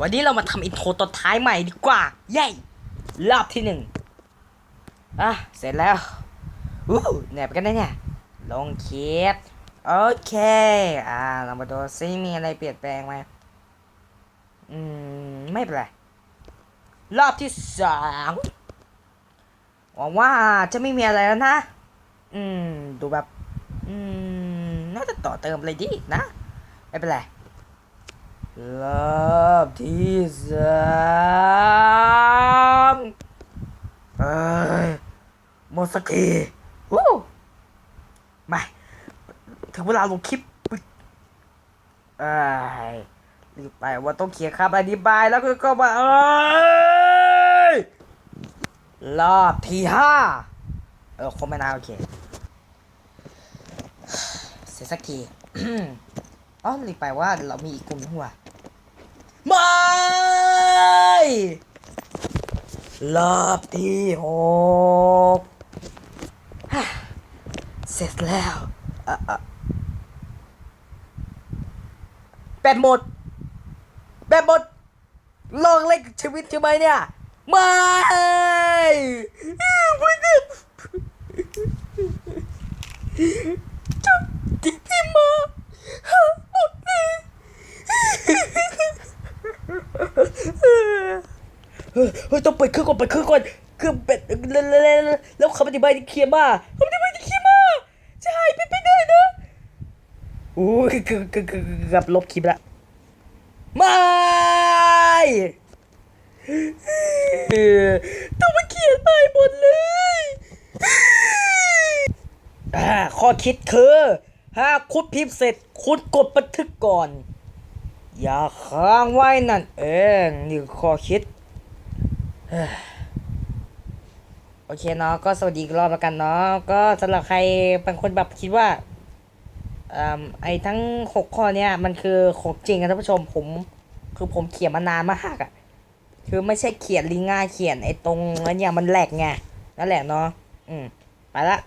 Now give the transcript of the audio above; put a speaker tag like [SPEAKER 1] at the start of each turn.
[SPEAKER 1] วันนี้เรามาทำอินโทรตอนท้ายใหม่ดีกว่า เย้รอบที่หนึ่งอะ เสร็จแล้วอู้เหนื่อยไปกันนะเนี่ย ลงคลิปโอเค อ่า เรามาดูซิมีอะไรเปลี่ยนแปลงไหมอืม ไม่เป็นไร รอบที่สองหวังว่าจะไม่มีอะไรแล้วนะ อืม ดูแบบ อืม น่าจะต่อเติมอะไรดีนะ ไม่เป็นไร รอบที่สามเอ้ยหมดสักทีวู้มาถึงเวลาลงคลิปปึ๊กเอ้ยรีบไปว่าต้องเขียนคำอธิบายแล้วก็ก็มาเอ้ยรอบที่ห้าเออคงไม่นานโอเค เสร็จสักที อ๋อลืมไปว่าเรามีอีกกลุ่มนึงว่ะไม่รอบที่หกเสร็จแล้วแบตหมดแบตหมดลองเล่นชีวิตใช่ไหมเนี่ย ไม่ไม่ได้จุดที่พี่มาหาหมดเลย เฮ้ยเฮ้ยต้องเปิดเครื่องก่อนเปิดเครื่องก่อนเครื่องเป็ดแล้วคำอธิบายที่เคลียร์มากคำอธิบายที่เคลียร์มากจะหายไปไม่ได้นะโอ้ยเกือบเกือบเกือบเกือบลบคลิปละไม่ต้องมาเขียนใหม่หมดเลยอ่าข้อคิดคือถ้าคุณพิมพ์เสร็จคุณกดบันทึกก่อน อย่าค้างไว้นั่นเองนี่ข้อคิด โอเคเนาะก็สวัสดีอีกรอบแล้วกันเนาะก็สำหรับใครบางคนแบบคิดว่าอ่าไอ้ทั้งหกข้อเนี้ยมันคือของจริงนะท่านผู้ชมผมคือผมเขียนมานานมากอะคือไม่ใช่เขียนลิงง่าเขียนไอ้ตรงนั้นอย่างมันแหลกไงนั่นแหละเนาะอืมไปละ